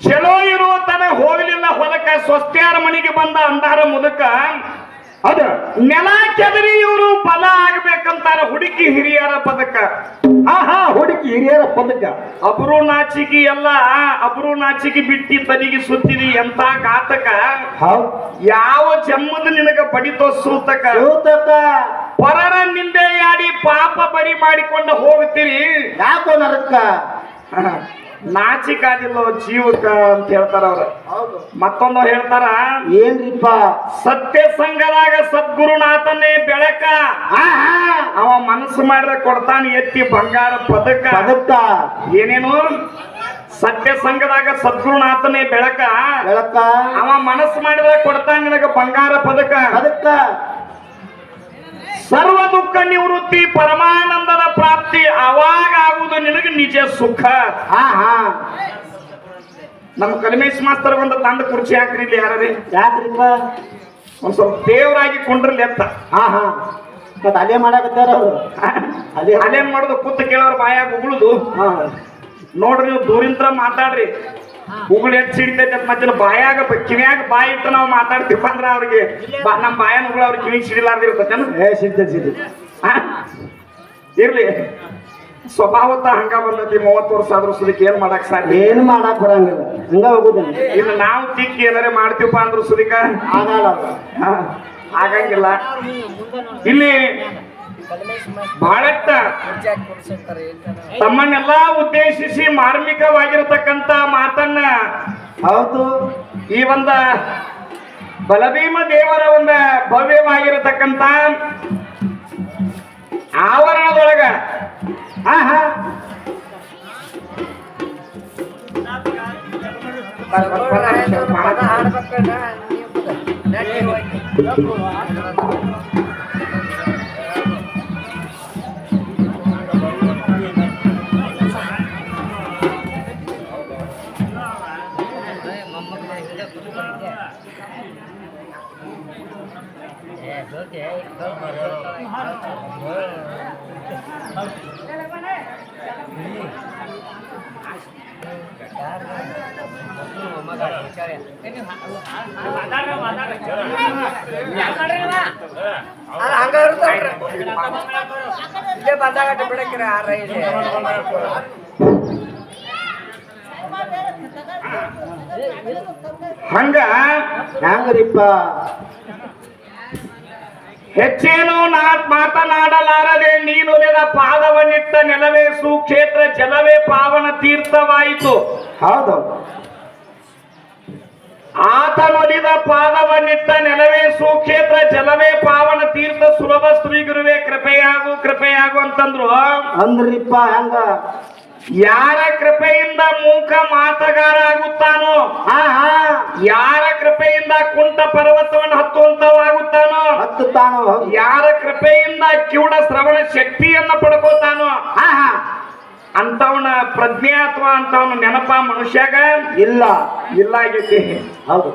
ಚಲೋ ಇರುವ ತನ ಹೋಗ್ಲಿಲ್ಲ ಹೊಲಕ ಸ್ವಸ್ತ್ಯಾರ ಮನೆಗೆ ಬಂದ ಅಂದಾರ ಮುದಕ. ಅದ ನೆಲ ಕೆದರಿ ಇವರು ಬಲ ಆಗ್ಬೇಕಂತಾರ ಹುಡುಕಿ ಹಿರಿಯರ ಪದಕ. ಹಾ ಹಾ ಹುಡುಕಿ ಹಿರಿಯರ ಪದಕ. ಅಬ್ರು ನಾಚಿಕೆ ಎಲ್ಲ ಅಬ್ರು ನಾಚಿಕೆ ಬಿಟ್ಟಿ ತನಿಗೆ ಸುತ್ತಿರಿ ಎಂತ ಕಾತಕ ಹೌದ್. ಯಾವ ಜನ್ಮದ ನಿನಗ ಪಡಿತೋ ಸೂತಕ. ಪರರ ನಿಂದೆಯಾಡಿ ಪಾಪ ಬರಿ ಮಾಡಿಕೊಂಡು ಹೋಗ್ತೀರಿ. ಯಾಕೋ ನರಕ? ನಾಚಿಕಾದಿಲ್ಲೋ ಜೀವಕ ಅಂತ ಹೇಳ್ತಾರ ಅವ್ರ. ಮತ್ತೊಂದು ಹೇಳ್ತಾರ ಏನ್ರಿಪ್ಪ? ಸತ್ಯ ಸಂಘದಾಗ ಸದ್ಗುರುನಾಥನೇ ಬೆಳಕ. ಅವ ಮನಸ್ಸು ಮಾಡಿದ್ರೆ ಕೊಡ್ತಾನೆ ಎತ್ತಿ ಬಂಗಾರ ಪದಕ. ಪದಕ. ಏನೇನು? ಸತ್ಯ ಸಂಘದಾಗ ಸದ್ಗುರುನಾಥನೇ ಬೆಳಕ. ಬೆಳಕ. ಅವ ಮನಸ್ಸು ಮಾಡಿದ್ರೆ ಕೊಡ್ತಾನೆ ನಿನಗ ಬಂಗಾರ ಪದಕ. ಪದಕ. ಸರ್ವ ದುಃಖ ನಿವೃತ್ತಿ ಪರಮಾನಂದದ ಪ್ರಾಪ್ತಿ ಅವಾಗ ಆಗುವುದು ನಿನಗೆ ನಿಜ ಸುಖ. ಹಾ ಹಾ. ನಮ್ಮ ಕಲ್ಮೇಶ್ ಮಾಸ್ತರ್ ಒಂದು ತಂಡ ಕುರ್ಚಿ ಹಾಕ್ರಿ ಇಲ್ಲಿ ಯಾರೇ ಯಾಕ್ರಿಪ್ಪ? ಒಂದ್ ಸ್ವಲ್ಪ ದೇವರಾಗಿ ಕೊಂಡ್ರಲ್ಲಿ ಎತ್ತ ಹಾ ಹಾ. ಮತ್ತ ಅಲ್ಲೇ ಮಾಡಾಕತ್ತಾರ ಅವ್ರು. ಅಲ್ಲೇ ಅಲ್ಲೇನ್ ಮಾಡುದು ಕೂತ್ ಕೇಳೋರ್ ಬಾಯಾಗ ಉಗುಳುದು. ಹಾ. ನೋಡ್ರಿ ನೀವು ದೂರಿಂದ ಮಾತಾಡ್ರಿ. ಉಗುಳು ಎಟ್ ಸಿಡಿತೈತೆ ಮತ್ತೆ ಬಾಯಾಗ ಕಿವಿಯಾಗ ಬಾಯಿ ಇಟ್ಟು ನಾವು ಮಾತಾಡ್ತೀವಿ. ಅಂದ್ರ ಅವ್ರಿಗೆ ನಮ್ಮ ಬಾಯನ್ ಉಗುಳು ಅವ್ರಿಗೆ ಕಿವಿ ಸಿಡಿಲಾರ್ದಿರ್ತೈತೆ ಏ ಇರ್ಲಿ. ಸ್ವಭಾವತ ಹಂಗ ಬಂದತಿ ಮೂವತ್ತು ವರ್ಷ ಆದ್ರೂ ಸುದಕ್ಕೆ ಏನ್ ಮಾಡಕ್ ಸಾಧ್ಯ? ಏನ್ ಮಾಡಕ್ ಬರಂಗಿಲ್ಲ. ಹಂಗ ಹೋಗುದಿಲ್ಲ. ಇನ್ನು ನಾವು ತಿಕ್ಕಿ ಏನಾರೇ ಮಾಡ್ತೀವಪ್ಪ ಅಂದ್ರು ಸುದಿಕ? ಆಗಲ್ಲ ಆಗಂಗಿಲ್ಲ. ಇಲ್ಲಿ ಬಹಳಷ್ಟ ತಮ್ಮನ್ನೆಲ್ಲ ಉದ್ದೇಶಿಸಿ ಮಾರ್ಮಿಕವಾಗಿರತಕ್ಕಂತ ಮಾತನ್ನ ಹೌದು. ಈ ಒಂದ ಬಲಭೀಮ ದೇವರ ಒಂದ ಭವ್ಯವಾಗಿರತಕ್ಕಂತ ಆವರಣದೊಳಗ. ಆಹಾ. ಹಂಗ ಇರ್ತಾವ್ರಿ ಇಲ್ಲೇ ಬಂದಾಗ ಬಿಡಕ್ಕಿರ ಆರ ಇಲ್ಲಿ ಹಂಗ ಹೆಂಗ್ರಿಪ್ಪ ಹೆಚ್ಚೇನು ನಾ ಮಾತನಾಡಲಾರದೆ ನೀನು ನೆಲ ಪಾದವನ್ನಿಟ್ಟ ನೆಲವೇ ಸುಕ್ಷೇತ್ರ ಜಲವೇ ಪಾವನ ತೀರ್ಥವಾಯಿತು. ಹೌದು ಆತನೊಲಿದ ಪಾದವನ್ನಿಟ್ಟ ನೆಲವೇ ಸುಕ್ಷೇತ್ರ ಜಲವೇ ಪಾವನ ತೀರ್ಥ ಸುಲಭ ಸ್ತ್ರೀಗುರುವೆ ಕೃಪೆಯಾಗು ಕೃಪೆಯಾಗು ಅಂತಂದ್ರು. ಅಂದ್ರಿಪ್ಪ ಹೆಂಗ ಯಾರ ಕೃಪೆಯಿಂದ ಮೂಕ ಮಾತಗಾರ ಆಗುತ್ತಾನೋ ಹಾ ಹಾ. ಯಾರ ಕೃಪೆಯಿಂದ ಕುಂಟ ಪರ್ವತವನ್ನು ಹತ್ತುವಂತವಾಗುತ್ತಾನೋ ಹತ್ತುತ್ತಾನೋ ಯಾರ ಕೃಪೆಯಿಂದ ಕಿವುಡ ಶ್ರವಣ ಶಕ್ತಿಯನ್ನ ಪಡ್ಕೋತಾನೋ ಆಹಾ ಅಂತವನ ಪ್ರಜ್ಞೆ ಅಥವಾ ಅಂತವನ ನೆನಪ ಮನುಷ್ಯಾಗ ಇಲ್ಲ. ಇಲ್ಲ ಆಗೈತಿ ಹೌದು.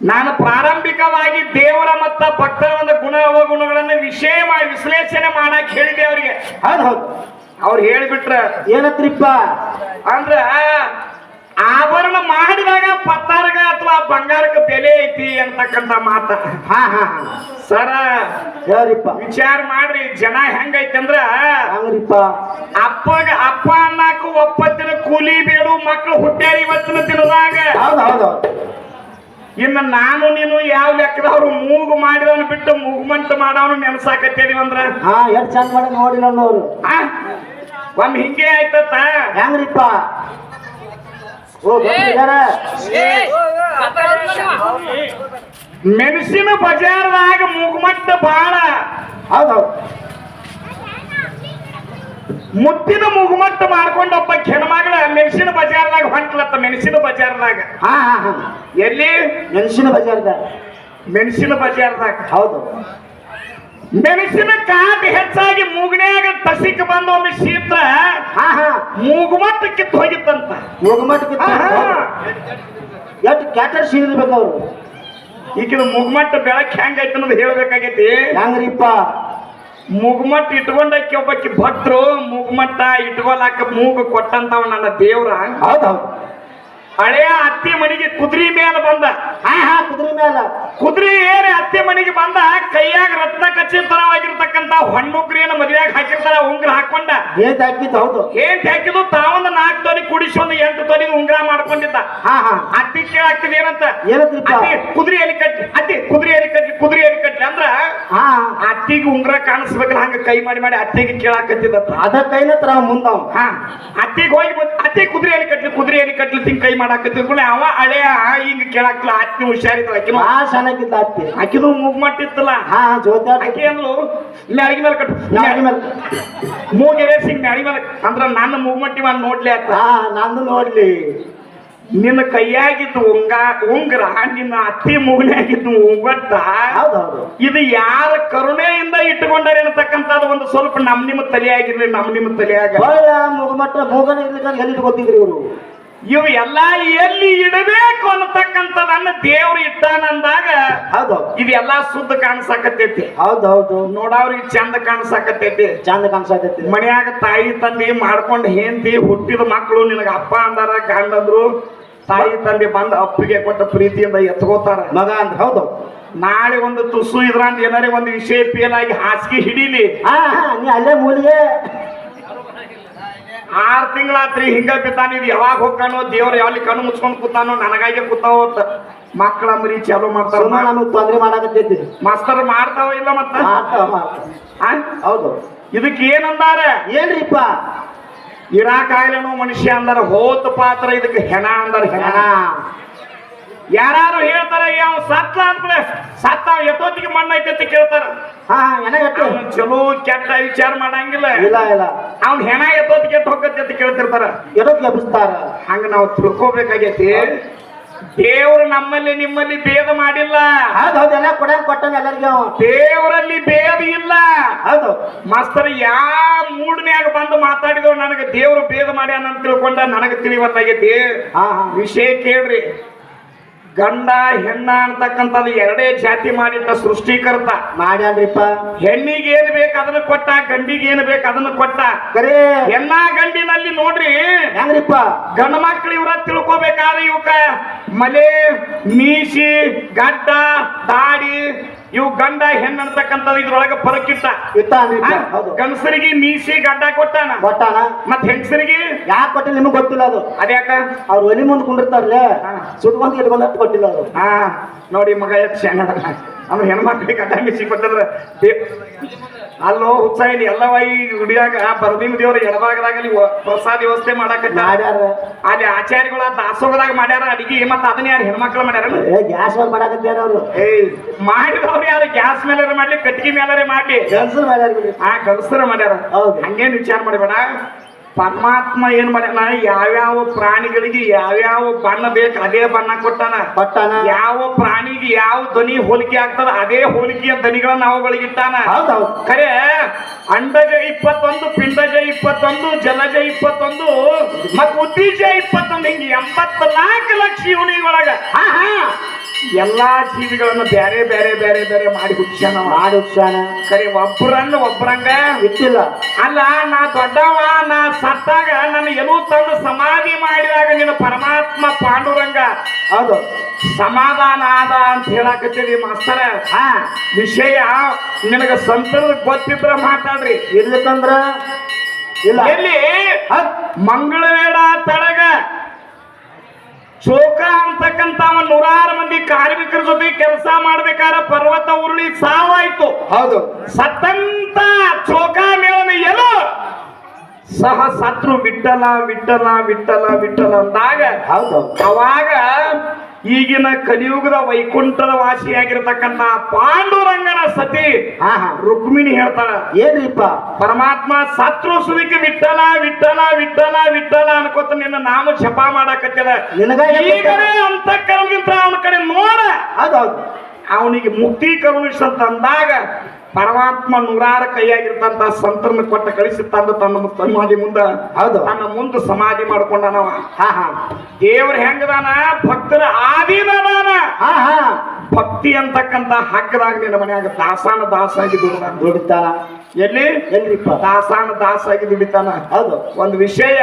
ನಾನು ಪ್ರಾರಂಭಿಕವಾಗಿ ದೇವರ ಮತ್ತ ಭಕ್ತರ ಒಂದು ಗುಣ ಅವಗುಣಗಳನ್ನು ವಿಷಯ ಮಾಡಿ ವಿಶ್ಲೇಷಣೆ ಮಾಡಕ್ ಹೇಳಿದೆ ಅವರಿಗೆ. ಹೌದು ಹೌದು. ಅವ್ರು ಹೇಳಿಬಿಟ್ರ ಏನತ್ರಿಪ್ಪ ಅಂದ್ರ ಆಭರಣ ಮಾಡಿದಾಗ ಪತ್ತಾರಗ ಅಥವಾ ಬಂಗಾರಕ್ಕೆ ಬೆಲೆ ಐತಿ ಅಂತಕ್ಕಂತ ಮಾತ. ಹಾ ಹಾ ಹಾ. ಸರ ಯಾರಿಪ್ಪ ವಿಚಾರ ಮಾಡ್ರಿ ಜನ ಹೆಂಗೈತಿ ಅಂದ್ರ ಅವ್ರಿಪ್ಪ ಅಪ್ಪಗ ಅಪ್ಪ ಅನ್ನಾಕ ಒಪ್ಪತ್ತಿನ ಕೂಲಿ ಬೇಡು ಮಕ್ಕಳು ಹುಟ್ಟ್ಯಾರ ಇವತ್ತಿನ ದಿನದಾಗ. ಇನ್ನು ನಾನು ನೀನು ಯಾವ ಲೆಕ್ಕದವ್ರು ಮೂಗು ಮಾಡಿದವನು ಬಿಟ್ಟು ಮೂಗುಮಂತ ಮಾಡವನು ನೆನಸಾಕತ್ತೇನಿ ಅಂದ್ರ. ಹಾ ಎಷ್ಟ್ ಚಂದ ಮಾಡಿ ನೋಡಿ ನನ್ನವರು? ಒಮ್ಮೆ ಹಿಂಗೆ ಆಯ್ತತ್ತ ಹೆಂಗ್ರಿಪ್ಪ? ಓ ಬಂದಿದಾರ ಮೆಣಸಿನ ಬಜಾರ್ದಾಗ ಮುಗಮಟ್ಟ ಬಾಳ. ಹೌದೌದು. ಹೌದು ಮುತ್ತಿನ ಮುಗಮಟ್ಟ ಮಾಡ್ಕೊಂಡು ಒಬ್ಬ ಹೆಣ್ಮಗಳ ಮೆಣಸಿನ ಬಜಾರ್ದಾಗ ಹೊಂಟ್ಲತ್ತ ಮೆಣಸಿನ ಬಜಾರ್ದಾಗ. ಹಾ ಹಾ ಹಾ. ಎಲ್ಲಿ? ಮೆಣಸಿನ ಬಜಾರ್ದಾಗ. ಮೆಣಸಿನ ಬಜಾರ್ದಾಗ. ಹೌದು. ಮೆಣಸಿನ ಕಾಟ ಹೆಚ್ಚಾಗಿ ಮೂಗನ್ಯಾಗ ತಸಿಕ್ ಬಂದ ಒಮ್ಮೆ ಶೀತ ಮೂಗುಮಟ್ಟ ಕಿತ್ತು ಹೋಗಿತ್ತಂತ. ಮೂಗುಮಟ್ಟ ಕಿತ್ ಎಷ್ಟು ಕ್ಯಾಟರ್ ಸೀನಿರ್ಬೇಕು ಅವ್ರು? ಈಗಿನ ಮುಗ್ಮಟ್ಟ ಬೆಳಕ್ ಹೆಂಗೈತೆ ಅನ್ನೋದು ಹೇಳ್ಬೇಕಾಗೈತಿ. ಹೆಂಗ್ರಿಪ್ಪ? ಮುಗ್ಮಟ್ಟ ಇಟ್ಕೊಂಡಕ್ಕೆ ಒಬ್ಬಾಕಿ ಭಕ್ತರು ಮುಗ್ಮಟ್ಟ ಇಟ್ಕೊಳಕ ಮೂಗು ಕೊಟ್ಟಂತವ ನನ್ನ ದೇವ್ರ. ಹೌದು ಹೌದು. ಹಳೆಯ ಅತ್ತಿ ಮನೆಗೆ ಕುದುರೆ ಮೇಲೆ ಬಂದ. ಹಾ ಹಾ ಕುದುರೆ ಮೇಲೆ ಕುದುರೆ ಏರಿ ಅತ್ತೆ ಮನೆಗೆ ಬಂದ ಕೈಯಾಗ ರತ್ನ ಖಚಿತರವಾಗಿರ್ತಕ್ಕಂತ ಹೊಣ್ಣುಗ್ರಿಯನ್ನು ಮದುವೆಯಾಗ ಹಾಕಿರ್ತಾರ ಉಂಗ್ರ ಹಾಕೊಂಡ. ಏನ್ ಹಾಕಿದ್ದು? ಹೌದು. ಏನ್ ಹಾಕಿದ್ದು? ತಾವೊಂದು ನಾಲ್ಕು ತೊಲಿ ಕುಡಿಸಿ ಒಂದು ಎಂಟು ತನಿ ಉಂಗ್ರ ಮಾಡ್ಕೊಂಡಿದ್ದ. ಹಾ ಹಾ. ಅತ್ತಿ ಕೇಳಾಗ್ತದೆ ಏನಂತ? ಅತ್ತಿ ಕುದುರೆ ಎಲ್ಲಿ ಕಟ್ಟಿ. ಅತ್ತಿ ಕುದುರೆ ಎಲ್ಲಿ ಕಟ್ಟಿ ಕುದುರೆ ಎಲ್ಲಿ ಕಟ್ಲಿ ಅಂದ್ರ ಹಾ. ಅತ್ತಿಗೆ ಉಂಗ್ರ ಕಾಣಿಸ್ಬೇಕಲ್ಲ ಹಂಗ ಕೈ ಮಾಡಿ ಮಾಡಿ ಅತ್ತಿಗೆ ಕೇಳಾಕತ್ತಿದ್ದ ಅದ ಕೈನ ತರ ಮುಂದವ್ ಹಾ. ಅತ್ತಿಗೆ ಹೋಗಿ ಬಂದ ಅತ್ತಿ ಕುದುರೆ ಎಲ್ಲಿ ಕಟ್ಲಿ ಕುದುರೆ ಎಲ್ಲಿ ಕಟ್ಲಿ ತಿಂಗ್ ಕೈ ಮಾಡಾಕತ್ತಿದ್ಕೊಳ್ಳಿ ಅವ ಹಳೆಯ ಹಿಂಗ ಕೇಳಾಕ್ಲ ಅತ್ತಿ ಹುಷಾರಿದ್ರ ಆಕಿನು. ಆ ಚೆನ್ನಾಗಿದ್ದ ಅತ್ತಿ ಆಕಿನು ಮೂಗ್ಮಟ್ಟಿತ್ತಲ್ಲ ಹಾ ಹಾ ಜೋತಿ ಆಕೆ ಅಂದ್ಲು ಮ್ಯಾಳಿಗೆ ಮೇಲೆ ಕಟ್ಟು ಮ್ಯಾಳಿಗೆ ಮೇಲೆ ಮೂಗೆರೆ ಸಿಂಗ್ ಮ್ಯಾಳಿಗೆ ಮೇಲೆ ಅಂದ್ರ ನನ್ನ ಮೂಗ್ಮಟ್ಟಿ ಮಾಡಿ ನೋಡ್ಲಿ ಆತ. ಹಾ ನಂದು ನೋಡ್ಲಿ. ನಿನ್ನ ಕೈಯಾಗಿದ್ದು ಉಂಗ ಉಂಗ್ರ ನಿನ್ನ ಅತ್ತಿ ಮೂಗಿನಾಗಿದ್ದು ಉಂಗಟ್ಟ ಇದು ಯಾರ ಕರುಣೆಯಿಂದ ಇಟ್ಟುಕೊಂಡಾರೆ ಅನ್ನತಕ್ಕಂಥದ್ದು ಒಂದು ಸ್ವಲ್ಪ ನಮ್ ನಿಮ್ಮ ತಲೆಯಾಗಿರ್ಲಿ ನಮ್ ನಿಮ್ಮ ತಲೆಯಾಗ. ಮುಗಮಟ್ಟ ಮೂಗಮಟ್ಟ ಮೂಗನ ಇರ್ಲಿಕ್ಕೆ ಎಲ್ಲಿ ಗೊತ್ತಿದ್ರಿ ಇವರು? ಇವು ಎಲ್ಲ ಎಲ್ಲಿ ಇಡಬೇಕು ಅನ್ನತಕ್ಕಂಥದನ್ನ ದೇವ್ರು ಇಟ್ಟಾನಂದಾಗ ಹೌದು. ಇದೆಲ್ಲ ಶುದ್ಧ ಕಾಣಿಸಾಕತ್ತೈತಿ. ಹೌದು ಹೌದು ನೋಡವ್ರಿಗೆ ಚಂದ ಕಾಣಿಸಾಕತ್ತೈತಿ. ಚಂದ ಕಾಣಿಸತೈತಿ ಮನ್ಯಾಗ ತಾಯಿ ತಂದೆ ಮಾಡ್ಕೊಂಡು ಹೆಂಡತಿ ಹುಟ್ಟಿದ ಮಕ್ಕಳು ನಿನಗ ಅಪ್ಪ ಅಂದಾರ ಗಂಡಂದ್ರು ತಾಯಿ ತಂದೆ ಬಂದ ಅಪ್ಪಿಗೆ ಕೊಟ್ಟ ಪ್ರೀತಿಯಿಂದ ಎತ್ಕೋತಾರ. ಮಗ ಅಂದ್ರೆ ಹೌದು. ನಾಳೆ ಒಂದು ತುಸು ಇದ್ರಂತ ಏನಾರೇ ಒಂದು ವಿಷಯ ಪೇಲಾಗಿ ಹಾಸಿಗೆ ಹಿಡೀಲಿ. ಹಾ ಹಾ ನೀ ಅಲ್ಲೇ ಮೂಲಿಗೆ. ಆರ್ ತಿಂಗಳಾತ್ರಿ ಹಿಂಗ ಬಿದ್ದಾನ ಇದು ಯಾವಾಗ ಹೋಗ್ತಾನೋ ದೇವ್ರ ಯಾವಲ್ಲಿ ಕಣ್ಣು ಮುಚ್ಕೊಂಡು ಕೂತಾನೋ ನನಗಾಗಿ ಕೂತಾವ ಮಕ್ಕಳ ಮರಿ ಚಾಲು ಮಾಡ್ತಾರ ನಾನು ತೊಂದ್ರೆ ಮಾಡಾಕತ್ತೈತಿ. ಮಾಸ್ತರ್ ಮಾಡ್ತಾವ ಇಲ್ಲ ಮತ್ತ? ಹೌದು. ಇದಕ್ಕೆ ಏನಂದಾರ? ಏನ್ರಿಪ್ಪ? ಇರಾಕಾಯ್ಲನು ಮನುಷ್ಯ ಅಂದಾರ ಹೋತ ಪಾತ್ರ ಇದಕ್ಕೆ ಹೆಣ ಅಂದಾರ ಹೆಣ. ಯಾರು ಹೇಳ್ತಾರ ಯಾವ ಸತ್ತ ಅಂತ ಸತ್ತ ಎಷ್ಟೊತ್ತಿಗೆ ಮಣ್ಣ ಐತೆ ಅಂತ ಕೇಳ್ತಾರ. ಹಾ ಚಲೋ ಕೆಟ್ಟ ವಿಚಾರ ಮಾಡಂಗಿಲ್ಲ. ಇಲ್ಲ ಇಲ್ಲ. ಅವ್ನ ಹೆಣ ಎತ್ತೊತ್ತಿಗೆ ಎಟ್ಟು ಹೋಗತ್ತೆ ಅಂತ ಕೇಳ್ತಿರ್ತಾರ. ಎದಕ್ಕೆ ಎಬ್ಬಿಸ್ತಾರ? ಹಂಗ ನಾವು ತಿಳ್ಕೊಬೇಕಾಗೈತಿ. ದೇವ್ರು ನಮ್ಮಲ್ಲಿ ನಿಮ್ಮಲ್ಲಿ ಭೇದ ಮಾಡಿಲ್ಲ. ಎಲ್ಲ ಕೊಡ ಕೊಟ್ಟಾನ ಎಲ್ಲರಿಗೂ. ದೇವರಲ್ಲಿ ಭೇದ ಇಲ್ಲ. ಹೌದು. ಮಾಸ್ತರ್ ಯಾ ಮೂಡ್ನ್ಯಾಗ ಬಂದು ಮಾತಾಡಿದ್ರು ನನಗೆ ದೇವ್ರು ಭೇದ ಮಾಡ್ಯಾನ ಅಂತ ತಿಳ್ಕೊಂಡ ನನಗೆ ತಿಳಿವತ್ತಾಗೈತಿ. ವಿಷಯ ಕೇಳ್ರಿ. ಗಂಡ ಹೆಣ್ಣ ಅಂತಕ್ಕಂಥದ್ದು ಎರಡೇ ಜಾತಿ ಮಾಡಿಟ್ಟ ಸೃಷ್ಟಿಕರ್ತ. ಮಾಡ್ಯಾನ್ರಿಪ್ಪ. ಹೆಣ್ಣಿಗೆ ಏನ್ ಬೇಕು ಅದನ್ನ ಕೊಟ್ಟ ಗಂಡಿಗೆ ಏನ್ ಬೇಕು ಅದನ್ನ ಕೊಟ್ಟ. ಕರೆ ಹೆಣ್ಣ ಗಂಡಿನಲ್ಲಿ ನೋಡ್ರಿ. ಹೆಂಗ್ರಿಪ್ಪ? ಗಂಡ ಮಕ್ಳು ಇವ್ರ ತಿಳ್ಕೊಬೇಕಾದ್ರೆ ಇವಕ್ಕ ಮಲೆ ಮೀಸಿ ಗಡ್ಡ ದಾಡಿ ಇವು ಗಂಡ ಹೆಣ್ಣು ಇದ್ರೊಳಗ ಇದ್ರೊಳಗೆ ಹೌದು. ಗಂಡಸರಿಗೆ ಮೀಸಿ ಗಡ್ಡ ಕೊಟ್ಟಾನ? ಕೊಟ್ಟಾನ? ಮತ್ ಹೆಂಗಸರಿಗೆ? ಯಾಕೆ ಕೊಟ್ಟಿಲ್ಲ ನಿಮಗ್ ಗೊತ್ತಿಲ್ಲ ಅದು. ಅದ್ಯಾಕ ಅವ್ರು ಒಲಿ ಮುಂದೆ ಕುಂಡಿರ್ತಾರಲ್ಲೇ ಸುಟ್ಟು ಸುಟ್ಕೊಂಡ್ ಇಟ್ಕೊಂಡ್ ಅಷ್ಟು ಕೊಟ್ಟಿಲ್ಲ ಅವರು. ಹಾ. ನೋಡಿ ಮಗ ಎಷ್ಟು ಚೆನ್ನ ಅವ್ನು ಹೆಣ್ಮಕ್ಳಿಗೆ ಗಡ್ಡ ಮೀಸಿ ಅಲ್ಲೋ ಹುಚ್ಚಾಯಿಲಿ ಎಲ್ಲವ ಈ ಗುಡಿಯಾಗ ಬರದಿನ ದೇವ್ರ ಎಡಭಾಗದಾಗಲಿ ಪ್ರಸಾದ ವ್ಯವಸ್ಥೆ ಮಾಡಾಕತ್ತ? ಅಲ್ಲಿ ಆಚಾರ್ಯಗಳ ದಾಸೋಗದಾಗ ಮಾಡ್ಯಾರ ಅಡಿಗೆ ಮತ್ತ ಅದನ್ನ ಯಾರು ಹೆಣ್ಮಕ್ಳು ಮಾಡ್ಯಾರ ಗ್ಯಾಸ್ ಮೇಲೆ ಮಾಡಾಕತ್ಯಾರ ಅವರು. ಏಯ್ ಮಾಡಿದವ್ರು ಯಾರು? ಗ್ಯಾಸ್ ಮೇಲೆ ಮಾಡ್ಲಿ ಕಟ್ಟಿಗೆ ಮೇಲೆ ಮಾಡ್ಲಿ. ಕೆಲ್ಸ ಮಾಡ್ಯಾರ ಆ ಕಲ್ಸರ ಮಾಡ್ಯಾರ. ಹೌದು. ಹಂಗೇನ್ ವಿಚಾರ ಮಾಡಬೇಡ. ಪರಮಾತ್ಮ ಏನ್ ಮಾಡ್ಯಾನ? ಯಾವ್ಯಾವ ಪ್ರಾಣಿಗಳಿಗೆ ಯಾವ್ಯಾವ ಬಣ್ಣ ಬೇಕು ಅದೇ ಬಣ್ಣ ಕೊಟ್ಟಾನ. ಕೊಟ್ಟಾನ? ಯಾವ ಪ್ರಾಣಿಗೆ ಯಾವ ಧ್ವನಿ ಹೋಲಿಕೆ ಆಗ್ತದ ಅದೇ ಹೋಲಿಕೆಯ ಧ್ವನಿಗಳನ್ನ ಅವುಗಳಿಗಿಟ್ಟಾನ ಖರೆ ಅಂಡಜ ಇಪ್ಪತ್ತೊಂದು ಪಿಂಡಜ ಇಪ್ಪತ್ತೊಂದು ಜಲಜ ಇಪ್ಪತ್ತೊಂದು ಮತ್ ಉದ್ದೀಜ ಇಪ್ಪತ್ತೊಂದು ಹಿಂಗೆ ಎಂಬತ್ನಾಲ್ಕು ಲಕ್ಷ ಇವನಿಗೊಳಗ ಹಾ ಹಾ. ಎಲ್ಲಾ ಜೀವಿಗಳನ್ನು ಬೇರೆ ಬೇರೆ ಬೇರೆ ಬೇರೆ ಮಾಡಿ ಹುಟ್ಸ್ಯಾನ ಅವ. ಮಾಡಿ ಒಬ್ರಂಗ ಬಿತ್ತಿಲ್ಲ ಒಬ್ಬರನ್ನ ಒಬ್ಬರಂಗ ಇಟ್ಟಿಲ್ಲ. ಅಲ್ಲ ನಾ ದೊಡ್ಡವ ನಾ ಸತ್ತಾಗ ನನ್ನ ಎಲು ತಂದು ಸಮಾಧಿ ಮಾಡಿದಾಗ ನಿನ್ನ ಪರಮಾತ್ಮ ಪಾಂಡುರಂಗ. ಹೌದು. ಸಮಾಧಾನ ಆದ ಅಂತ ಹೇಳಾಕತ್ತೀರಿ ಮಾಸ್ತರ. ಹಾ. ವಿಷಯ ನಿನಗ ಸಂತರ ಗೊತ್ತಿದ್ರ ಮಾತಾಡ್ರಿ. ಇರ್ಲಿಕ್ಕಂದ್ರ ಇಲ್ಲ. ಎಲ್ಲಿ. ಮಂಗಳವೇಡ ತಳಗ. ಚೋಕ ಅಂತಕ್ಕಂತ ಅವ ನೂರಾರು ಮಂದಿ ಕಾರ್ಮಿಕರ ಜೊತೆ ಕೆಲಸ ಮಾಡ್ಬೇಕಾದ್ರೆ ಪರ್ವತ ಉರುಳಿ ಸಾವಾಯ್ತು. ಹೌದು. ಸತ್ತಂತ ಚೋಕ ಮೇಳನ ಎಲ್ಲೋ ಸಹ ಸತ್ರು ಬಿಟ್ಟಲ ಬಿಟ್ಟಲ ಬಿಟ್ಟಲ ಬಿಟ್ಟಲ ಅಂದಾಗ ಹೌದು. ಅವಾಗ ಈಗಿನ ಕಲಿಯುಗದ ವೈಕುಂಠದ ವಾಸಿಯಾಗಿರ್ತಕ್ಕಂಥ ಪಾಂಡುರಂಗನ ಸತಿ ರುಕ್ಮಿಣಿ ಹೇಳ್ತಾಳ. ಏನ್ರಿಪ್ಪ? ಪರಮಾತ್ಮ ಸತ್ರು ಸುವಿಕೆ ವಿಠಲ ವಿಠಲ ವಿಠಲ ವಿಠಲ ಅನ್ಕೋತ ನಿನ್ನ ನಾಮ ಜಪ ಮಾಡಾಕತ್ತದ. ಈಗಲೇ ಅಂತ ಕರ್ಮಿಂತ ಅವನ ಕಡೆ ನೋಡ. ಹೌದು ಅವನಿಗೆ ಮುಕ್ತಿ ಕರುಣಿಸಂತ ಅಂದಾಗ ಪರಮಾತ್ಮ ನೂರಾರು ಕೈಯಾಗಿರ್ತಂತ ಸಂತರನ್ನ ಕೊಟ್ಟ ಕಳಿಸಿ ತಂದು ತನ್ನ ಸಮಾಧಿ ಮುಂದ ಹೌದು. ತನ್ನ ಮುಂದೆ ಸಮಾಧಿ ಮಾಡ್ಕೊಂಡನವ. ಹಾ ಹಾ. ದೇವ್ರ ಹೆಂಗದಾನ? ಭಕ್ತರ ಹಾ. ಭಕ್ತಿ ಅಂತಕ್ಕಂತ ಹಕ್ಕದಾಗ ನಿನ್ನ ಮನ್ಯಾಗ ದಾಸಾನ ದಾಸಾಗಿ ಆಗಿ ದುಡಿತಾನ? ಎಲ್ಲಿ? ಎಲ್ರಿಪ್ಪ? ದಾಸಾನ ದಾಸಾಗಿ ದುಡಿತಾನ. ಹೌದು. ಒಂದು ವಿಷಯ.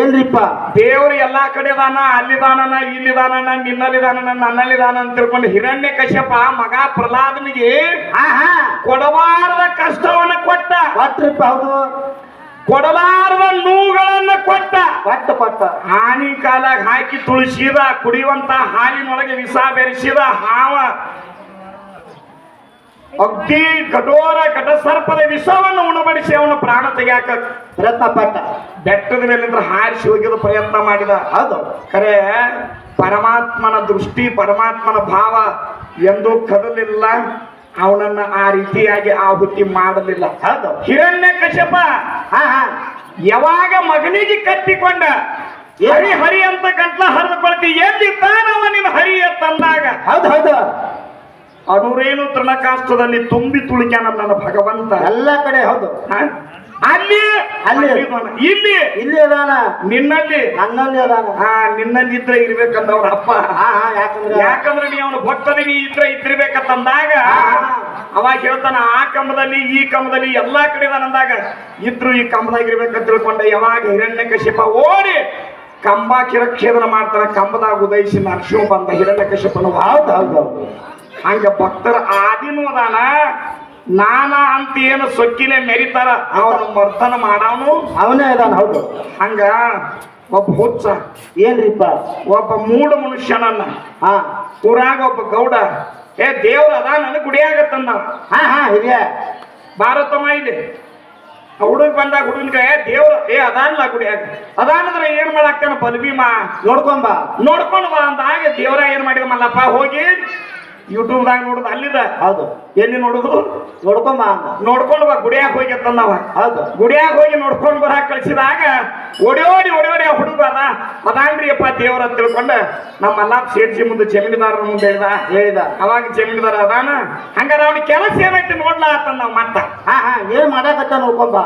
ಏನ್ರಿಪ್ಪ ದೇವರು ಎಲ್ಲಾ ಕಡೆ ದಾನ ಅಲ್ಲಿ ದಾನನ ಇಲ್ಲಿ ದಾನನ ನಿನ್ನಲ್ಲಿ ದಾನನ ನನ್ನಲ್ಲಿ ದಾನ ಅಂತ ತಿಳ್ಕೊಂಡು ಹಿರಣ್ಯ ಕಶ್ಯಪ ಮಗ ಪ್ರಹ್ಲಾದನಿಗೆ ಕೊಡಬಾರದ ಕಷ್ಟವನ್ನ ಕೊಟ್ಟ. ಕೊಟ್ರಿಪ್ಪ ಹೌದು ಕೊಡಲಾರದ ನೋವುಗಳನ್ನ ಕೊಟ್ಟ. ಕೊಟ್ಟ ಕೊಟ್ಟ. ಹಾನಿ ಕಾಲಾಗ ಹಾಕಿ ತುಳಸಿದ ಕುಡಿಯುವಂತ ಹಾಲಿನೊಳಗೆ ವಿಷ ಬೆರೆಸಿದ ಹಾವ. ಅಗ್ನಿ ಕಠೋರ ಘಟಸರ್ಪದ ವಿಷವನ್ನು ಉಣಬಡಿಸಿ ಅವನ ಪ್ರಾಣ ತೆಗೆಯಾಕ ಪ್ರಯತ್ನ ಪಟ್ಟ. ಬೆಟ್ಟದ ಮೇಲಿಂದ ಹಾರಿಸಿ ಹೋಗಿದ ಪ್ರಯತ್ನ ಮಾಡಿದ. ಹೌದು. ಖರೆ ಪರಮಾತ್ಮನ ದೃಷ್ಟಿ ಪರಮಾತ್ಮನ ಭಾವ ಎಂದು ಕದಲಿಲ್ಲ. ಅವನನ್ನ ಆ ರೀತಿಯಾಗಿ ಆಹುತಿ ಮಾಡಲಿಲ್ಲ. ಹೌದು. ಹಿರಣ್ಯ ಕಶ್ಯಪ ಯಾವಾಗ ಮಗನಿಗೆ ಕಟ್ಟಿಕೊಂಡ ಹರಿ ಹರಿ ಅಂತ ಗಂಟ್ಲ ಹರಿದುಕೊಳ್ತಿ ಎಲ್ಲಿ ತಾನವ ನಿನ್ನ ಹರಿ ತಂದಾಗ? ಹೌದು ಹೌದು. ಅನುರೇನು ತೃಣಕಾಷ್ಟದಲ್ಲಿ ತುಂಬಿ ತುಳಿಕ್ಯಾನ ನನ್ನ ಭಗವಂತ? ಎಲ್ಲ ಕಡೆ ಹೌದು? ಅಲ್ಲಿ? ಅಲ್ಲಿ. ಇಲ್ಲಿ? ಇಲ್ಲಿ ಅದಾನ ನಿನ್ನಲ್ಲಿ? ನನ್ನಲ್ಲಿ ಅದಾನ ಹಾ ನಿನ್ನಲ್ಲಿ ಇದ್ರೆ ಇರ್ಬೇಕಂದ ಅವ್ರ ಅಪ್ಪ ಯಾಕಂದ್ರೆ? ಯಾಕಂದ್ರೆ ನೀ ಅವ್ನು ಭಕ್ತನಿಗೆ ಇದ್ರೆ ಇದ್ದಿರ್ಬೇಕಂತಂದಾಗ ಅವಾಗ ಹೇಳ್ತಾನ ಆ ಕಂಬದಲ್ಲಿ ಈ ಕಂಬದಲ್ಲಿ ಎಲ್ಲಾ ಕಡೆ ಅಂದಾಗ ಇದ್ರು ಈ ಕಂಬದಾಗಿರ್ಬೇಕಂತ ತಿಳ್ಕೊಂಡ. ಯಾವಾಗ ಹಿರಣ್ಯ ಕಶ್ಯಪ ಓಡಿ ಕಂಬ ಕಿರಕ್ಷೇದನ ಮಾಡ್ತಾನೆ ಕಂಬದಾಗ ಉದಯಿಸಿ ನರಸಿಂಹ ಬಂದ ಹಿರಣ್ಯ ಕಶ್ಯಪನ ಹೌದು ಹೌದು ಹೌದು ಹಂಗ ಭಕ್ತರ ಆದಿನೂ ಅದಾನ. ನಾನಾ ಅಂತ ಏನು ಸೊಕ್ಕಿನೇ ಮೆರಿತಾರ ಅವನು ಮರ್ತನ ಮಾಡವನು. ಅವನೇ ಅದಾನ ಹೌದು. ಹಂಗ ಒಬ್ಬ ಹುಚ್ಚ ಏನ್ರಿಪ್ಪ? ಒಬ್ಬ ಮೂಡ ಮನುಷ್ಯನನ್ನ ಆ ಊರಾಗ ಒಬ್ಬ ಗೌಡ ಏ ದೇವ್ರ ಅದ ನನಗೆ ಗುಡಿಯಾಗತ್ತಂದ ಹಾ ಹಾ ಹಿರಿಯ. ಭಾರತಮ್ಮ ಇಲ್ಲಿ. ಹುಡುಗ ಬಂದಾಗ ಹುಡುಗನ ಕೈ ದೇವ್ರ ಏ ಅದಾನಲ್ಲ ಗುಡಿಯಾಗ. ಅದಾನಂದ್ರೆ ಏನ್ ಮಾಡಾಕ್ತಾನ ಬಲ್ಭೀಮ ನೋಡ್ಕೊಂಬ ನೋಡ್ಕೊಂಡು ಬಾ. ಅಂತ ಹಾಗೆ ದೇವ್ರ ಏನ್ ಮಾಡಿದ ಮಲ್ಲಪ್ಪ ಹೋಗಿ ಯೂಟ್ಯೂಬ್ದಾಗ ನೋಡುದು ಅಲ್ಲಿದ ಹೌದು. ಎಲ್ಲಿ ನೋಡುದು? ನೋಡ್ಕೊಂಬ ನೋಡ್ಕೊಂಡು ಬಾ ಗುಡಿಯಾಗ ಹೋಗಿ ತಂದವ ಹೌದು. ಗುಡಿಯಾಗ ಹೋಗಿ ನೋಡ್ಕೊಂಡು ಬರ ಕಳ್ಸಿದಾಗ ಓಡಿ ಓಡಿ ಆ ಹುಡುಗ ಅದ. ಅದಾನ್ರಿ ಅಪ್ಪ ದೇವ್ರ ಅಂತ ತಿಳ್ಕೊಂಡ ನಮ್ಮ ಮಲ್ಲಾಪ್ ಸೇರ್ಸಿ ಮುಂದೆ ಜಮೀನ್ದಾರರ ಮುಂದೆ ಹೇಳಿದ. ಹೇಳಿದ. ಅವಾಗ ಜಮೀನ್ದಾರ ಅದಾನ. ಹಂಗಾರ ಅವ್ನಿಗೆ ಕೆಲಸ ಏನೈತಿ ನೋಡ್ಲಾ ನಾವ್ ಮತ್ತ. ಹಾ ಹಾ ಏನ್ ಮಾಡಾಕತ್ತ ನೋಡ್ಕೊಂಬ.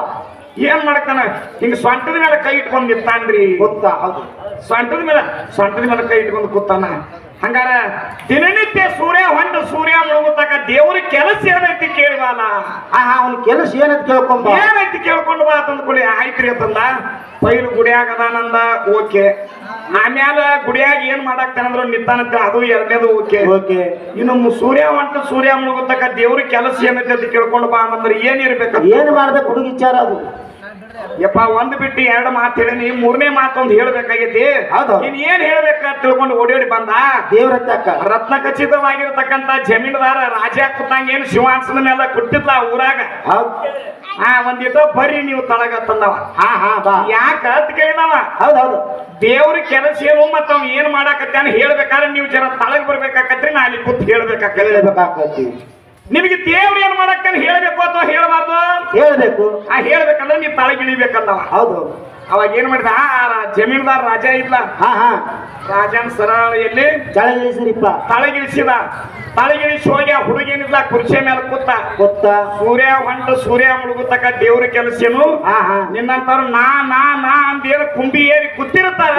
ಏನ್ ಮಾಡ್ತಾನ? ಹಿಂಗ ಸೊಂಟದ ಮೇಲೆ ಕೈ ಇಟ್ಕೊಂಡ್ ನಿಂತಾನ್ರಿ. ಗೊತ್ತಾ ಹೌದು. ಸೊಂಟದ ಮೇಲೆ ಸೊಂಟದ ಮೇಲೆ ಕೈ ಇಟ್ಕೊಂಡು ಕೂತಾನ ಹಂಗಾರ ದಿನನಿತ್ಯ ಸೂರ್ಯ ಹೊಂಡ ಸೂರ್ಯ ಮುಳುಗುತ್ತಾಗ ದೇವ್ರ ಕೆಲಸ ಏನೈತಿ ಕೇಳಿವಾಲ ಅವನ ಹಾ ಅವ್ನ ಕೆಲಸ ಏನಂತ ಕೇಳ್ಕೊಂಬ ಏನೈತಿ ಕೇಳ್ಕೊಂಡು ಬಾ ತಂದ್ ಕುಳಿ ಆಯ್ತ್ರಿ ಅಂತಂದ. ಪೈಲು ಗುಡಿಯಾಗ ಅದಾನಂದ ಓಕೆ. ಆಮ್ಯಾಲ ಗುಡಿಯಾಗ ಏನ್ ಮಾಡಾಕ್ತಾನಂದ್ರು ನಿಂತಾನಂತ ಅದು ಎರಡನೇದು ಓಕೆ. ಓಕೆ. ಇನ್ನು ಮು- ಸೂರ್ಯ ಹೊಂಟ ಸೂರ್ಯ ಮುಳುಗುತ್ತಕ ದೇವ್ರ ಕೆಲಸ ಏನೈತಿ ಅಂತ ಕೇಳ್ಕೊಂಡು ಬಾ ಅಂತಂದ್ರೆ ಏನಿರ್ಬೇಕು ಏನ್ ಮಾಡ್ಬೇಕು ಹುಡುಗ ವಿಚಾರ ಅದು. ಯಪ್ಪ ಒಂದ್ ಬಿಟ್ಟು ಎರಡು ಮಾತು ಹೇಳಿನಿ ಮೂರನೇ ಮಾತೊಂದು ಹೇಳ್ಬೇಕಾಗೈತಿ. ಹೌದು. ನೀನ್ ಏನ್ ಹೇಳ್ಬೇಕ ತಿಳ್ಕೊಂಡು ಓಡಿ ಓಡಿ ಬಂದ? ದೇವ್ರ ರತ್ನ ಖಚಿತವಾಗಿರ್ತಕ್ಕಂತ ಜಮೀನ್ದಾರ ರಾಜ ಕೂತಂಗ ಏನು ಶಿವಾಸನ ಮೇಲೆ ಕೊಟ್ಟಿದ್ಲ ಊರಾಗ? ಹೌದು. ಹಾ ಒಂದಿಟ ಬರ್ರಿ ನೀವು ತಳಗ ತಂದವ. ಹಾ ಹಾ ಬಾ. ಯಾಕ ಅಂತ ಕೇಳಿದವ? ಹೌದು ಹೌದು. ದೇವ್ರ ಕೆಲಸ ಏನು ಮತ್ತ ಅವ್ ಏನ್ ಮಾಡಾಕತ್ತಾನ ಹೇಳ್ಬೇಕಾದ್ರೆ ನೀವು ಜನ ತಳಗ್ ಬರ್ಬೇಕಾಕತ್ರಿ ನಾ ಅಲ್ಲಿ ಕೂತ್ ಹೇಳ್ಬೇಕಾಕಲ್ಲ ಹೇಳ್ಬೇಕಾಕತಿ ನಿಮಗೆ ದೇವ್ರ ಏನ್ ಮಾಡಕ್ಕ ಹೇಳ್ಬೇಕು ಅಥವಾ ಹೇಳಬಾರ್ದು? ಹೇಳಬೇಕು. ಆ ಹೇಳ್ಬೇಕಂದ್ರೆ ನೀವು ತಳಗಿಳಿಬೇಕಂದವ ಹೌದು ಅವಾಗ ಏನ್ ಮಾಡಿದ? ಆ ಜಮೀನ್ದಾರ್ ರಾಜ ಇದ್ಲ. ಹಾ ಹಾ. ರಾಜನ್ ಸರಳ ಎಲ್ಲಿ? ಕೆಳಗಿಳಿಸಿರಿಪ್ಪ ತಳಗಿಳಿಸಿದ. ತಳಗಿಳಿಸಿ ಹುಡುಗಿನಿಲ್ಲ ಕುರ್ಚಿ ಮೇಲೆ ಕೂತ ಗೊತ್ತಾ ಸೂರ್ಯ ಹೊಂಟ ಸೂರ್ಯ ಮುಳುಗುತ್ತಕ ದೇವ್ರ ಕೆಲಸನು? ನಿನ್ನಂತವ್ರು ನಾ ನಾ ನಾ ಅಂದೇಳಿ ಕುಂಬಿ ಏರಿ ಕೂತಿರ್ತಾರ.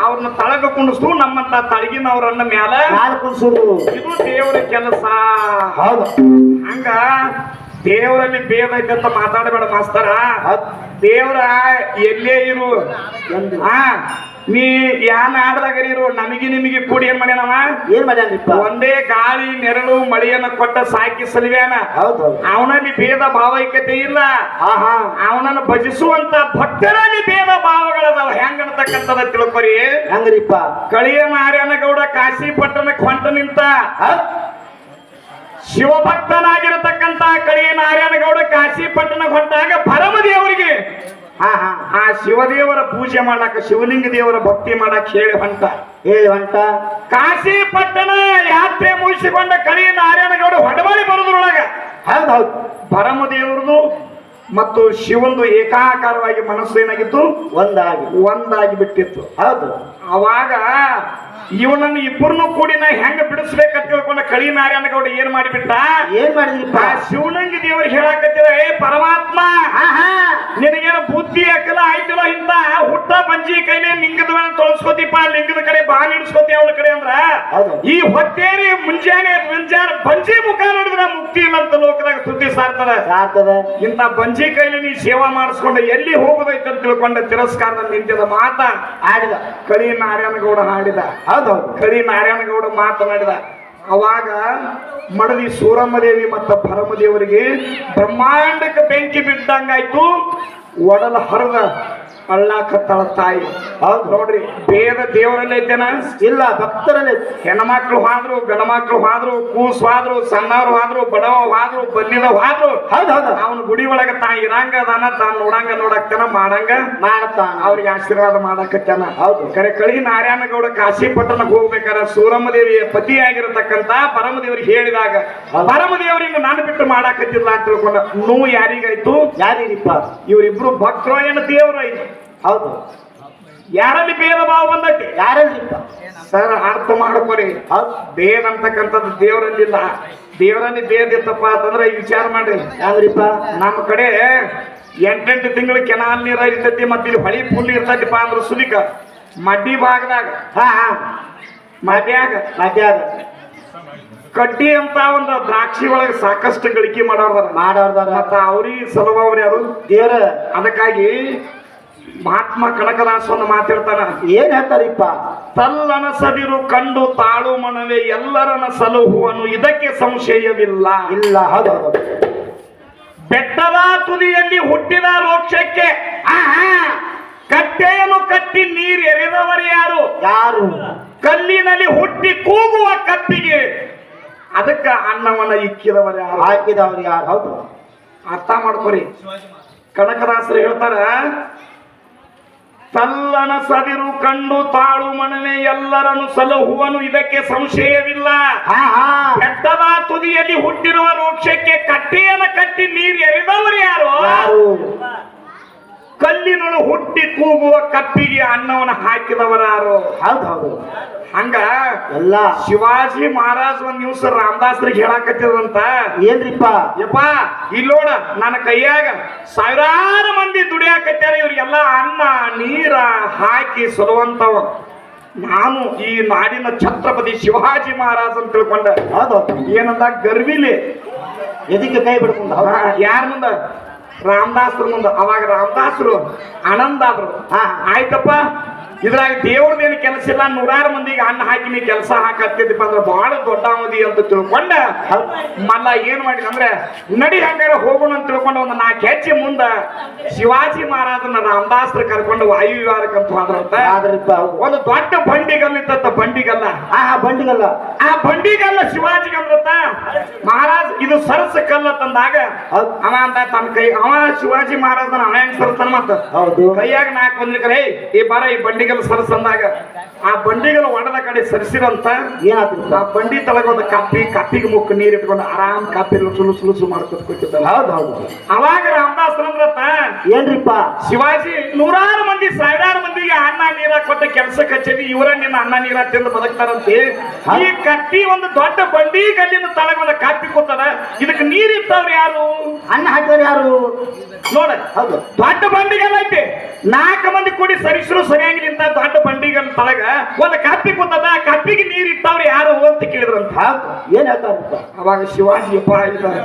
ಅವ್ರನ್ನ ತಳಗ ಕುಂಡಿಸ್ತು ನಮ್ಮಂತ ತಳಗಿನವ್ರನ್ನ ಮ್ಯಾಲ. ಕುಣಿಸುದು. ಇದು ದೇವ್ರ ಕೆಲಸ. ಹೌದು. ಹಂಗ ದೇವರಲ್ಲಿ ಭೇದ ಐತೆ ಅಂತ ಮಾತಾಡಬೇಡ ಮಾಸ್ತರ. ದೇವ್ರ ಎಲ್ಲೇ ಇರು? ಹಾ. ನೀ ಯಾ ನಾಡದಾಗ ಇರು ನಮಗೆ ನಿಮಗೆ ಕೂಡಿ ಏನ್ ಮಾಡ್ಯಾನವ ಏನ್ ಮಾಡ್ಯಾನ ಒಂದೇ ಗಾಳಿ ನೆರಳು ಮಳೆಯನ್ನ ಕೊಟ್ಟ ಸಾಕಿ ಸಲಿವ್ಯಾನ. ಹೌದು ಅವನಲ್ಲಿ ಭೇದ ಭಾವೈಕ್ಯತೆ ಇಲ್ಲ. ಆಹಾ ಅವನನ್ನು ಭಜಿಸುವಂತ ಭಕ್ತರಲ್ಲಿ ಭೇದ ಭಾವಗಳದಾವ. ಹೆಂಗ ಅಂತಕ್ಕಂಥದ ತಿಳ್ಕೊರಿ? ಹೆಂಗ್ರಿಪ್ಪ? ಕಳಿಯ ನಾರಾಯಣ ಗೌಡ ಕಾಶಿ ಪಟ್ಟಣಕ್ಕೆ ಹೊಂಟ ನಿಂತ. ಶಿವಭಕ್ತನಾಗಿರತಕ್ಕಂತ ಕಳಿಯ ನಾರಾಯಣ ಗೌಡ ಕಾಶಿ ಪಟ್ಟಣಕ್ಕೆ ಹೊಂಟಾಗ ಪರಮದೇವರಿಗೆ ಹಾ ಹಾ. ಆ ಶಿವದೇವರ ಪೂಜೆ ಮಾಡಾಕ ಶಿವಲಿಂಗ ದೇವರ ಭಕ್ತಿ ಮಾಡಾಕ ಹೇಳಿ ಹೊಂಟ. ಹೇಳಿ ಹೊಂಟ. ಕಾಶಿ ಪಟ್ಟಣ ಯಾತ್ರೆ ಮುಗಿಸಿಕೊಂಡ ಕಳಿಯ ನಾರಾಯಣಗೌಡ ಹೊಡಬಾರಿ ಬರೋದ್ರೊಳಗ. ಬರುದ್ರೊಳಗ ಹೌದ್ ಹೌದು. ಪರಮ ದೇವ್ರದು ಮತ್ತು ಶಿವಂದು ಏಕಾಕಾರವಾಗಿ ಮನಸ್ಸು ಏನಾಗಿತ್ತು? ಒಂದಾಗಿ. ಒಂದಾಗಿ ಬಿಟ್ಟಿತ್ತು ಹೌದು. ಅವಾಗ ಇವನನ್ನು ಇಬ್ಬರನ್ನು ಕೂಡಿ ನಾ ಹೆಂಗ ಬಿಡಿಸ್ಬೇಕಂತ ತಿಳ್ಕೊಂಡ ಕಳಿ ನಾರಾಯಣ ಗೌಡ ಏನ್ ಮಾಡಿಬಿಟ್ಟ? ಏನ್ ಮಾಡಿದ್ರಿಪ್ಪ? ಶಿವನಂಗಿ ದೇವ್ರಿಗೆ ಹೇಳಾಕತ್ತಿದ ಏ ಪರಮಾತ್ಮ ನಿನಗೇನು ಬುದ್ಧಿ ಅಕಲ ಆಯ್ತಿಲ್ಲ ಇಂತ? ಹುಟ್ಟ ಬಂಜಿ ಕೈಲೇ ಲಿಂಗದ ಮೇಲೆ ತೊಳಸ್ಕೋತಿಪ್ಪ ಲಿಂಗದ ಕಡೆ ಬಾಲ್ ಇಡಿಸ್ಕೋತಿ ಅವನ ಕಡೆ ಅಂದ್ರ. ಈ ಹೊತ್ತೇರಿ ಮುಂಜಾನೆ ಮುಂಜಾನೆ ಬಂಜಿ ಮುಖ ನೋಡಿದ್ರ ಮುಕ್ತಿ ಇಲ್ಲಂತ ಲೋಕದಾಗ ಸುದ್ದಿ ಸಾರ್ತದ. ಸಾರ್ತದ. ಇಂತ ಬಂಜಿ ಕೈಲಿ ನೀ ಸೇವಾ ಮಾಡಿಸ್ಕೊಂಡು ಎಲ್ಲಿ ಹೋಗುದೈತೆ ಅಂತ ತಿಳ್ಕೊಂಡ ತಿರಸ್ಕಾರದಲ್ಲಿ ನಿಂತಿದ ಮಾತ ಆಡಿದ ಕಳಿ ನಾರಾಯಣಗೌಡ ಹಾಡಿದ. ಹೌದು ಕಳಿ ನಾರಾಯಣಗೌಡ ಮಾತನಾಡಿದ ಅವಾಗ ಮಡದಿ ಸೂರಮ್ಮದೇವಿ ಮತ್ತು ಭರಮದೇವರಿಗೆ ಬ್ರಹ್ಮಾಂಡಕ್ಕೆ ಬೆಂಕಿ ಬಿದ್ದಂಗಾಯ್ತು. ಒಡಲ ಹರಿದ ಅಳ್ಳಾಕತ್ತಾಳ ತಾಯಿ. ಹೌದು. ನೋಡ್ರಿ ಬೇದ ದೇವರಲ್ಲಿ ಐತೆನ ಇಲ್ಲ ಭಕ್ತರಲ್ಲಿ. ಹೆಣ್ಮಕ್ಳು ಹಾದ್ರು ಗಣಮಕ್ಳು ಹಾದ್ರು ಕೂಸು ಹಾದ್ರು ಸಣ್ಣವ್ರು ಹಾದ್ರು ಬಡವ ಹಾದ್ರು ಬಲ್ಲಿನ ಹಾದ್ರು. ಹೌದು ಹೌದು. ಅವನ ಗುಡಿ ಒಳಗ ತಾ ಇರಂಗ ಅದಾನ ತಾನು ನೋಡಂಗ ನೋಡಕ್ತಾನ ಮಾಡಂಗ. ಮಾಡ್ತಾನ. ಅವ್ರಿಗೆ ಆಶೀರ್ವಾದ ಮಾಡಕತ್ತಾನ. ಹೌದು. ಕರೆ ಕಳಿ ನಾರಾಯಣಗೌಡ ಕಾಶಿ ಪಟ್ಟಣಕ್ಕೆ ಹೋಗ್ಬೇಕಾದ್ರೆ ಸೂರಮ್ಮದೇವಿಯ ಪತಿಯಾಗಿರತಕ್ಕಂತ ಪರಮದೇವರಿಗೆ ಹೇಳಿದಾಗ ಪರಮದೇವರಿಗೆ ನಾನು ಬಿಟ್ಟು ಮಾಡಾಕತ್ತಿಲ್ಲ ಅಂತ ತಿಳ್ಕೊಂಡ ನೋವು ಯಾರಿಗಾಯ್ತು? ಯಾರಿರಿಪ್ಪ ಇವರಿಬ್ರು ಭಕ್ತರೋ ಏನು ದೇವ್ರ ಇದು ಹೌದು. ಯಾರಲ್ಲಿ ಭೇದ ಭಾವ ಬಂದೈತಿ? ಯಾರಲ್ಲಿ? ಸರ್ ಅರ್ಥ ಮಾಡ್ಕೊರಿ. ಭೇದ ಅಂತಕ್ಕಂಥದ್ದು ದೇವರಲ್ಲಿಲ್ಲ. ದೇವರಲ್ಲಿ ಭೇದ ಇತ್ತಪ್ಪ ಅಂತಂದ್ರೆ ಈ ವಿಚಾರ ಮಾಡ್ರಿ. ಯಾವ್ದ್ರಿಪ್ಪ? ನಮ್ಮ ಕಡೆ ಎಂಟೆಂಟು ತಿಂಗಳು ಕೆನಾಲ್ ನೀರ ಇರ್ತೈತಿ ಮತ್ತೆ ಇಲ್ಲಿ ಹೊಳಿ ಫುಲ್ ಇರ್ತೈತಿಪ್ಪ ಅಂದ್ರೆ ಸುಲಿಕ ಮಡ್ಡಿ ಭಾಗದಾಗ. ಹಾ ಹಾ. ಮಡ್ಯಾಗ. ಕಡ್ಡಿ ಅಂತ ಒಂದು ದ್ರಾಕ್ಷಿ ಒಳಗೆ ಸಾಕಷ್ಟು ಗಳಿಕೆ ಮಾಡೋರ್ದಾರ. ಮಾಡೋರ್ದಾರ. ಮತ್ತ ಅವ್ರಿಗೆ ಸಲುವ ಅವ್ರಿ ಅದು ದೇವ್ರ. ಅದಕ್ಕಾಗಿ ಮಹಾತ್ಮ ಕನಕದಾಸ ಒಂದು ಮಾತಿರ್ತಾನ ಏನ್ ಹೇಳ್ತಾರಿಪ್ಪ? ತಲ್ಲನಸದಿರು ಕಂಡು ತಾಳು ಮನವೇ ಎಲ್ಲರನ ಸಲಹುವನು ಇದಕ್ಕೆ ಸಂಶಯವಿಲ್ಲ. ಇಲ್ಲ ಹೌದು ಬೆಟ್ಟದ ತುದಿಯಲ್ಲಿ ಹುಟ್ಟಿದ ರೋಕ್ಷಕ್ಕೆ ಆಹಾ, ಕಟ್ಟೆಯನ್ನು ಕಟ್ಟಿ ನೀರು ಎರೆದವರು ಯಾರು? ಯಾರು? ಕಲ್ಲಿನಲ್ಲಿ ಹುಟ್ಟಿ ಕೂಗುವ ಕತ್ತಿಗೆ. ಅದಕ್ಕ ಅನ್ನವನ್ನ ಇಕ್ಕಿದವರು ಯಾರು? ಹಾಕಿದವರು ಯಾರು? ಹೌದು. ಅರ್ಥ ಮಾಡ್ಕೊರಿ. ಕನಕದಾಸರು ಹೇಳ್ತಾರ ತಲ್ಲನ ಸದಿರು ಕಂಡು ತಾಳು ಮಣನೆ ಎಲ್ಲರನ್ನು ಸಲಹುವನು ಇದಕ್ಕೆ ಸಂಶಯವಿಲ್ಲ. ಬೆಟ್ಟದ ತುದಿಯಲ್ಲಿ ಹುಟ್ಟಿರುವ ರೋಕ್ಷಕ್ಕೆ ಕಟ್ಟೆಯನ್ನು ಕಟ್ಟಿ ನೀರು ಎರೆದವರು ಯಾರು? ಕಲ್ಲಿನಳು ಹುಟ್ಟಿ ಕೂಗುವ ಕಪ್ಪಿಗೆ ಅನ್ನವನ್ನು ಹಾಕಿದವರಾರು. ಹೌದೌದು ಹೌದು ಹೌದು. ಹಂಗ ಎಲ್ಲ. ಶಿವಾಜಿ ಮಹಾರಾಜ್ ಒಂದ್ ದಿವ್ಸ ರಾಮದಾಸ್ರಿಗೆ ಹೇಳಾಕತ್ತಿದಂತ ಏನ್ರಿಪ್ಪ? ಯಪ್ಪ ಇಲ್ಲೋಡ ನನ್ನ ಕೈಯಾಗ ಸಾವಿರಾರು ಮಂದಿ ದುಡಿಯಾಕತ್ಯಾರ ಇವ್ರಿಗೆಲ್ಲ ಅನ್ನ ನೀರ ಹಾಕಿ ಸಲುವಂತವ. ನಾನು ಈ ನಾಡಿನ ಛತ್ರಪತಿ ಶಿವಾಜಿ ಮಹಾರಾಜ್ ಅಂತ ತಿಳ್ಕೊಂಡ. ಹೌದು. ಏನಂದ? ಗರ್ವಿಲಿ. ಎದಕ್ಕೆ ಕೈ ಬಿಡ್ಕೊಂಡ? ಯಾರ ಮುಂದ? ರಾಮದಾಸ್ರ ಮುಂದ. ಅವಾಗ ರಾಮದಾಸರು ಆನಂದ ಆದ್ರು. ಆಯ್ತಪ್ಪ ಇದ್ರಾಗ ದೇವ್ರದೇನು ಕೆಲಸ ಇಲ್ಲ ನೂರಾರು ಮಂದಿಗೆ ಅನ್ನ ಹಾಕಿ ನೀ ಕೆಲಸ ಹಾಕತ್ತಿದ್ದಪ್ಪ ಅಂದ್ರೆ ಬಹಳ ದೊಡ್ಡ ಅವಧಿ ಅಂತ ತಿಳ್ಕೊಂಡ ಮಲ್ಲ ಏನ್ ಮಾಡಿದ ಅಂದ್ರೆ ನಡಿ ಹಂಗಾರ ಹೋಗೋಣ ಅಂತ ತಿಳ್ಕೊಂಡು ಒಂದು ನಾಲ್ಕು ಹೆಜ್ಜೆ ಮುಂದ ಶಿವಾಜಿ ಮಹಾರಾಜನ ರಾಮದಾಸ್ರ ಕರ್ಕೊಂಡು ವಾಯು ವಿಹಾರಕ್ಕಂತ ಹೋದ್ರಂತ ಒಂದು ದೊಡ್ಡ ಬಂಡಿಗಲ್ಲ ಇತ್ತ ಬಂಡಿಗಲ್ಲ. ಹಾ ಬಂಡಿಗಲ್ಲ. ಆ ಬಂಡಿಗಲ್ಲ ಶಿವಾಜಿಗೆ ಅಂದ್ರತ್ತ. ಮಹಾರಾಜ್ ಇದು ಸರಸ ಕಲ್ಲ ತಂದಾಗ. ಅವ ಅಂತ ತನ್ನ ಕೈ ಅವ ಶಿವಾಜಿ ಮಹಾರಾಜನ ಅವ ಹೆಂಗ್ ಸರಸ್ತಾನ ಮತ್ತ. ಹೌದು. ಕೈಯಾಗ ನಾಲ್ಕು ಬಂದ್ಲಿಕ್ಕರೆ ಈ ಬರ ಈ ಬಂಡಿಗಲ್ ಸರಸಂದಾಗ ಆ ಬಂಡಿಗಲ್ ಒಡದ ಕಡೆ ಸರಿಸಿರಂತ ಏನಾದ್ರು? ಆ ಬಂಡಿ ತಳಗೊಂದು ಕಪ್ಪಿ ಕಪ್ಪಿಗೆ ಮುಕ್ಕ ನೀರ್ ಇಟ್ಕೊಂಡು ಆರಾಮ್ ಕಪ್ಪಿ ಸುಲು ಲುಸು ಮಾಡ್ಕೊತ ಕೂತಿದ್ದಲ್ಲ. ಹೌದು ಹೌದು ಅವಾಗ ರಾಮದಾಸ್ ಅಂದ್ರತ್ತ ಏನ್ರಿಪ್ಪ? ಶಿವಾಜಿ ನೂರಾರು ಮಂದಿ ಸಾವಿರಾರು ಮಂದಿಗೆ ಅನ್ನ ನೀರ ಕೊಟ್ಟ ಕೆಲಸ ಕಚೇರಿ ಇವರ ನಿನ್ನ ಅನ್ನ ನೀರ ತಿಂದು ಬದುಕ್ತಾರಂತೆ. ಈ ಕಟ್ಟಿ ಒಂದು ದೊಡ್ಡ ಬಂಡಿ ಕಲ್ಲಿನ ತಳಗ ಒಂದು ಕಪ್ಪಿ ಕೂತದ ಇದಕ್ಕೆ ನೀರ್ ಯಾರು? ಅನ್ನ ಹಾಕಿದ್ರೆ ಯಾರು? ನೋಡ ಹೌದು. ದೊಡ್ಡ ಬಂಡಿಗೆಲ್ಲ ಐತೆ. ನಾಲ್ಕು ಮಂದಿ ಕೂಡಿ ಸರಿಸಿರು ಸರಿಯಾಗಿ ನಿಂತ ತಳಗ ಒಂದು ಕಪ್ಪಿ ಕೂತದ ಆ ಕಪ್ಪಿಗೆ ನೀರ್ ಯಾರು ಅಂತ ಕೇಳಿದ್ರಂತ. ಏನ್ ಹೇಳ್ತಾರಂತ? ಅವಾಗ ಶಿವಾಜಿ ಹೇಳ್ತಾರೆ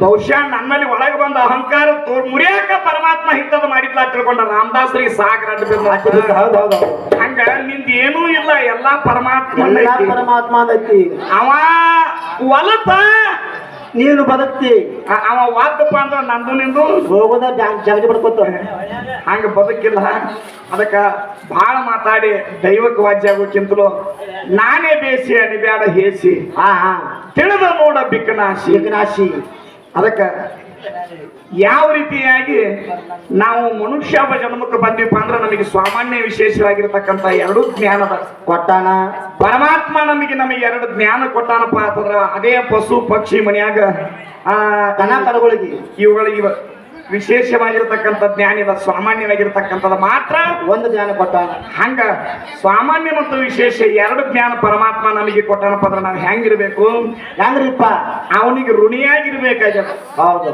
ಬಹುಶಃ ನನ್ನಲ್ಲಿ ಒಳಗೆ ಬಂದ ಅಹಂಕಾರ ತೋರ್ ಮುರಿಯಾಕ ಪರಮಾತ್ಮ ಹಿತದ ಮಾಡಿದ್ಲ ತಿಳ್ಕೊಂಡ ರಾಮದಾಸರಿಗೆ ಸಾಗರ ಹಂಗ ನಿಂದ ಏನೂ ಇಲ್ಲ ಎಲ್ಲಾ ಪರಮಾತ್ಮ ಪರಮಾತ್ಮ ಅದೈತಿ ಅವ ಒಲತ ನೀನು ಬದುಕ್ತಿ. ಅ- ಅವ ವಾದಪ್ಪ ಅಂದ್ರ ನಂದು ನಿಂದು. ಹೋಗೋದ ಜಗಜ ಬಿಡ್ಕೊತ ಹಂಗ ಬದುಕಿಲ್ಲ. ಅದಕ್ಕೆ ಬಹಳ ಮಾತಾಡಿ ದೈವಕ್ಕೆ ವಾಜ್ಯ ಆಗೋಕ್ಕಿಂತಲೂ ನಾನೇ ಬೇಸಿ ಅನಿಬ್ಯಾಡ ಹೇಸಿ. ಹಾ ಹಾ ತಿಳಿದ ನೋಡ ಬಿಕ್ಕನಾಶಿ. ಏಕನಾಶಿ ಅದಕ್ಕ ಯಾವ ರೀತಿಯಾಗಿ ನಾವು ಮನುಷ್ಯ ಜನ್ಮಕ್ಕೆ ಬಂದಿಪ್ಪ ಅಂದ್ರೆ ನಮಗೆ ಸಾಮಾನ್ಯ ವಿಶೇಷವಾಗಿರ್ತಕ್ಕಂಥ ಎರಡು ಜ್ಞಾನದ ಕೊಟ್ಟಾನ. ಪರಮಾತ್ಮ ನಮಗೆ ನಮಗೆ ಎರಡು ಜ್ಞಾನ ಕೊಟ್ಟಾನಪ್ಪ ಅಂತಂದ್ರ ಅದೇ ಪಶು ಪಕ್ಷಿ ಮನೆಯಾಗ, ಆ, ದನ ಕರುಗಳಿಗೆ ಇವುಗಳ ಇವ ವಿಶೇಷವಾಗಿರ್ತಕ್ಕಂಥ ಜ್ಞಾನಿದ ಸಾಮಾನ್ಯವಾಗಿರ್ತಕ್ಕಂಥದ್ದು ಮಾತ್ರ ಒಂದು ಜ್ಞಾನ ಕೊಟ್ಟಾನ. ಹಂಗ ಸಾಮಾನ್ಯ ಮತ್ತು ವಿಶೇಷ ಎರಡು ಜ್ಞಾನ ಪರಮಾತ್ಮ ನಮಗೆ ಕೊಟ್ಟನಪ್ಪ ಅಂದ್ರೆ ನಾವು ಹೆಂಗಿರ್ಬೇಕು? ಹೆಂಗ್ರಿಪ್ಪ? ಅವನಿಗೆ ಋಣಿಯಾಗಿರ್ಬೇಕಾಗ್ಯದ. ಹೌದು.